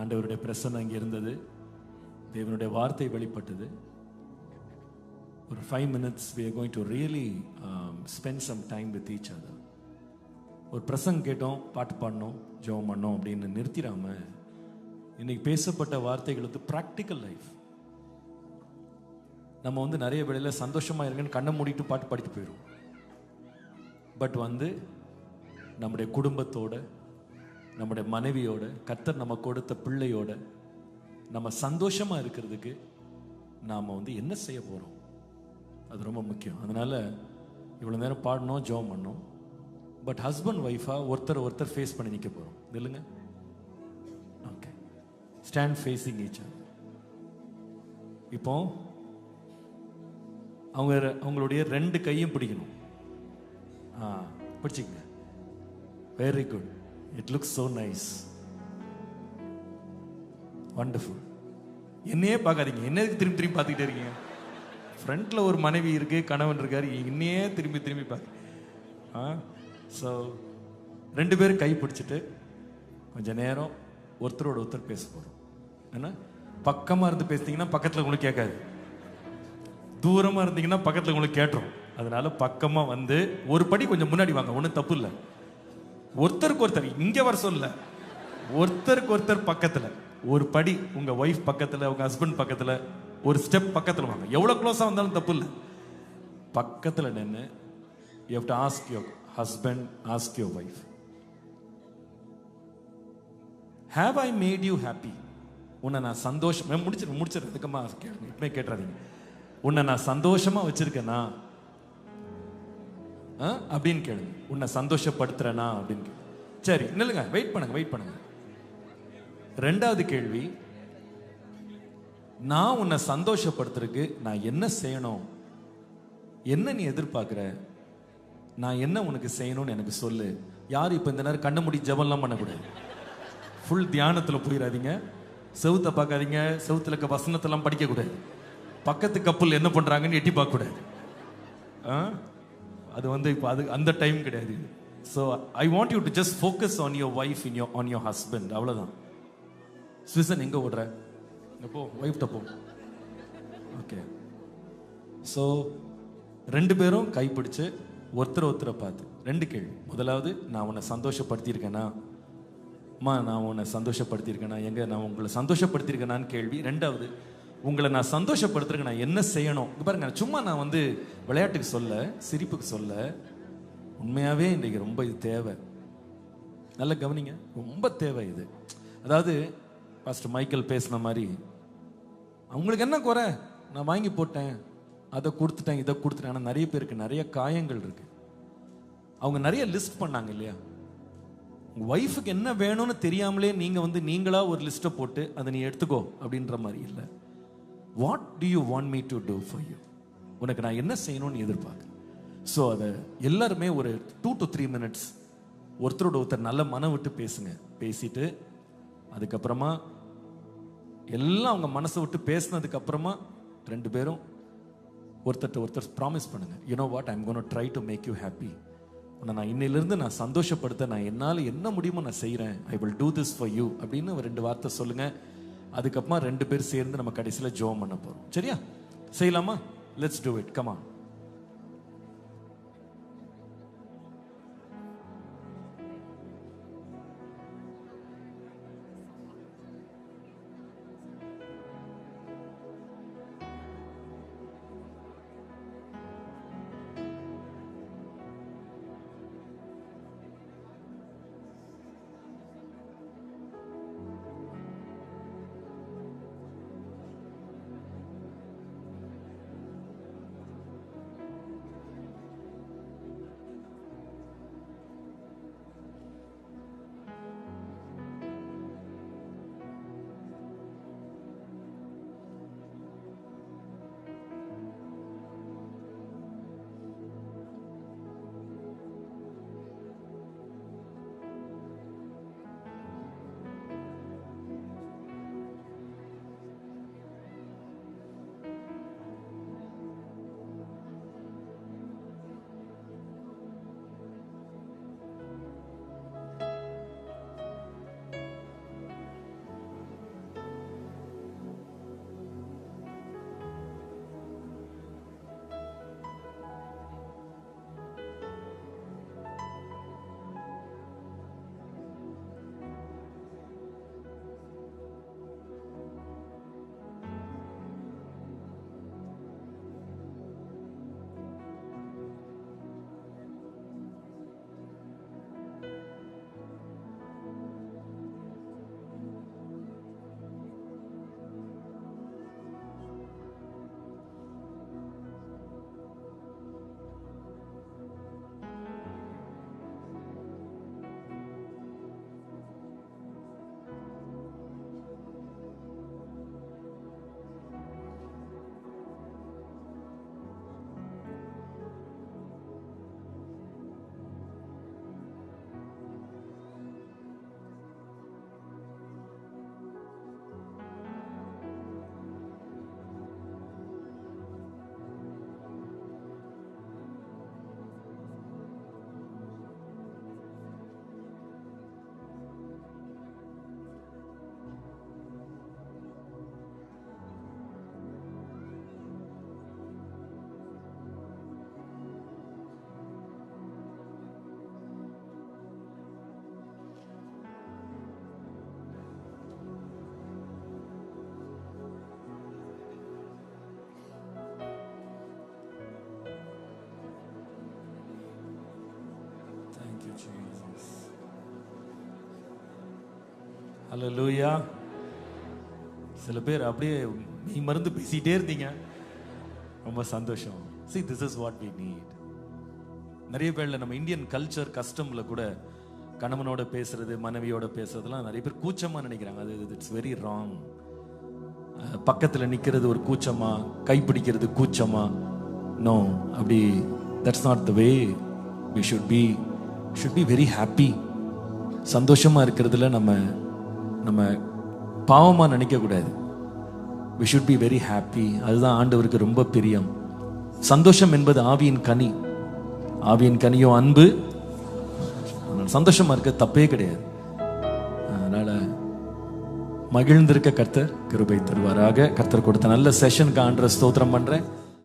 ஆண்டவருடைய பிரசன்னம் அங்கே இருந்தது. தேவனுடைய வார்த்தை வெளிப்பட்டது. ஒரு five minutes we are going to really spend some time with each other ஒரு பிரசங்க கேட்டோம் பாட்டு பாடினோம் ஜெபம் பண்ணோம் அப்படின்னு நிறுத்திடாம இன்னைக்கு பேசப்பட்ட வார்த்தைகள் வந்து ப்ராக்டிக்கல் லைஃப் நம்ம வந்து நிறைய வேலையில் சந்தோஷமாக இருக்குன்னு கண்ணை மூடிட்டு பாட்டு பாடிட்டு போயிடும் பட் வந்து நம்முடைய குடும்பத்தோட நம்முடைய மனைவியோட கத்தர் நம்ம கொடுத்த பிள்ளையோட நம்ம சந்தோஷமா இருக்கிறதுக்கு நாம் வந்து என்ன செய்ய போறோம்? அது ரொம்ப முக்கியம். அதனால இவ்வளோ நேரம் பாடணும் ஜோம் பண்ணோம் பட் ஹஸ்பண்ட் ஒய்ஃபா ஒருத்தர் ஒருத்தர் ஃபேஸ் பண்ணி நிற்க போறோம். இல்லைங்க ஓகே ஸ்டாண்ட் ஃபேஸிங் ஈச் இப்போ அவங்க அவங்களுடைய ரெண்டு கையும் பிடிக்கணும். ஆ பிடிச்சிக்கங்க. Very good it looks so nice wonderful என்னையே பார்க்காதீங்க. என்னதுக்கு திரும்பி திரும்பி பார்த்துக்கிட்டே இருக்கீங்க. ஃப்ரண்ட்டில் ஒரு மனைவி இருக்கு கணவன் இருக்காரு. என்னையே திரும்பி திரும்பி பார்க்க ஆ? ஸோ ரெண்டு பேரும் கை பிடிச்சிட்டு கொஞ்சம் நேரம் ஒருத்தரோட ஒருத்தர் பேச போகிறோம் ஏன்னா பக்கமாக இருந்து பேசுனீங்கன்னா பக்கத்தில் உங்களுக்கு கேட்காது. தூரமாக இருந்தீங்கன்னா பக்கத்தில் உங்களுக்கு கேட்டுரும். அதனால பக்கமாக வந்து ஒரு படி கொஞ்சம் முன்னாடி வாங்க. ஒன்றும் தப்பு இல்லை. ஒருத்தருக்கு ஒருத்தர் இங்க வர சொல்ல. ஒருத்தருக்கு ஒருத்தர் பக்கத்துல ஒரு படி உங்க ஒய்ஃப் பக்கத்துல உங்க ஹஸ்பண்ட் பக்கத்துல ஒரு ஸ்டெப் பக்கத்துல வாங்க. எவ்வளவு க்ளோஸா வந்தாலும் தப்பு இல்லை. பக்கத்துல நின்று you have to ask your husband ask your wife have I made you happy உன்னை நான் சந்தோஷம் முடிச்சிரு முடிச்சிரு அதுக்கம்மா கேளுங்க கேட்டுறாதீங்க. உன்னை நான் சந்தோஷமா வச்சுருக்கேன்னா அப்படின்னு கேளுங்க. உன்னை சந்தோஷப்படுத்துறேனா அப்படின்னு கேளு. சரி நில்லுங்க. வெயிட் பண்ணுங்க வெயிட் பண்ணுங்க. ரெண்டாவது கேள்வி நான் உன்னை சந்தோஷப்படுத்துறதுக்கு நான் என்ன செய்யணும்? என்ன நீ எதிர்பார்க்குற? நான் என்ன உனக்கு செய்யணும்னு எனக்கு சொல்லு. யார் இப்போ இந்த நேரம் கண்ண முடி ஜபம்லாம் பண்ணக்கூடாது. ஃபுல் தியானத்தில் போயிடாதீங்க செவுத்தை பார்க்காதீங்க. செவுத்துல இருக்க வசனத்தெல்லாம் படிக்கக்கூடாது. பக்கத்து கப்பல் என்ன பண்ணுறாங்கன்னு எட்டி பார்க்கக்கூடாது. ஆ? அது வந்து இப்போ அது அந்த டைம் கிடையாது so I want you to just focus on your wife in your on your husband அவ்வளோதான் சுவிசன் எங்கே ஓடுற? போ ஒய்ஃப்ட்ட போ. ஓகே ஸோ ரெண்டு பேரும் கைப்பிடிச்சு ஒருத்தர் ஒருத்தரை பார்த்து ரெண்டு கேள்வி. முதலாவது நான் உன்னை சந்தோஷப்படுத்தியிருக்கேனா? அம்மா நான் உன்னை சந்தோஷப்படுத்தியிருக்கேனா? எங்க நான் உங்களை சந்தோஷப்படுத்தியிருக்கேனான்னு கேள்வி. ரெண்டாவது உங்களை நான் சந்தோஷப்படுத்துறதுக்கு நான் என்ன செய்யணும்? பாருங்க சும்மா நான் வந்து விளையாட்டுக்கு சொல்ல சிரிப்புக்கு சொல்ல உண்மையாகவே இன்றைக்கு ரொம்ப இது தேவை. நல்ல கவனிங்க ரொம்ப தேவை இது. அதாவது பாஸ்டர் மைக்கேல் பேசின மாதிரி அவங்களுக்கு என்ன குறை? நான் வாங்கி போட்டேன் அதை கொடுத்துட்டேன் இதை கொடுத்துட்டேன். ஆனால் நிறைய பேருக்கு நிறைய காயங்கள் இருக்கு. அவங்க நிறைய லிஸ்ட் பண்ணாங்க இல்லையா? உங்கள் ஒய்ஃபுக்கு என்ன வேணும்னு தெரியாமலே நீங்கள் வந்து நீங்களாக ஒரு லிஸ்ட்டை போட்டு அதை நீ எடுத்துக்கோ அப்படின்ற மாதிரி இல்லை. What do you want me to do for you உனக்கு நான் என்ன செய்யணும்னு எதிர்பார்க்க? ஸோ அதை எல்லாருமே ஒரு டூ டு த்ரீ மினிட்ஸ் ஒருத்தரோட ஒருத்தர் நல்ல மனம் விட்டு பேசுங்க. பேசிட்டு அதுக்கப்புறமா எல்லாம் அவங்க மனசை விட்டு பேசினதுக்கு அப்புறமா ரெண்டு பேரும் ஒருத்தர்ட்ட ஒருத்தர் ப்ராமிஸ் பண்ணுங்க. You know what I'm gonna try to make you happy உன்னை நான் இன்னிலிருந்து நான் சந்தோஷப்படுத்த நான் என்னால் என்ன முடியுமோ நான் செய்கிறேன் I will do this for you அப்படின்னு ஒரு ரெண்டு வார்த்தை சொல்லுங்கள் அதுக்கப்புறமா ரெண்டு பேர் சேர்ந்து நம்ம கடைசியில் ஜோம் பண்ண போகிறோம் சரியா? செய்யலாமா? Let's do it Jesus. Hallelujah சில பேர் அப்படியே நீ மருந்து பேசிகிட்டே இருந்தீங்க. ரொம்ப சந்தோஷம். See this is what we need நிறைய பேர்ல நம்ம இந்தியன் கல்ச்சர் கஸ்டம்ல கூட கணவனோட பேசுறது மனைவியோட பேசுறதுலாம் நிறைய பேர் கூச்சமாக நினைக்கிறாங்க. அது இட்ஸ் வெரி ராங் பக்கத்துல நிக்கிறது ஒரு கூச்சமா கைப்பிடிக்கிறது கூச்சமா. நோ அப்படி that's not the way we should be should be very happy சந்தோஷமாக இருக்கிறதுல நம்ம நம்ம பாவமாக நினைக்கக்கூடாது we should be very happy அதுதான் ஆண்டவருக்கு ரொம்ப பிரியம். சந்தோஷம் என்பது ஆவியின் கனி. ஆவியின் கனியோ அன்பு. சந்தோஷமாக இருக்க தப்பே கிடையாது. அதனால் மகிழ்ந்திருக்க கர்த்தர் கிருபை தருவாராக. கர்த்தர் கொடுத்த நல்ல செஷனுக்கு ஆண்டரை ஸ்தோத்திரம் பண்ணுறேன்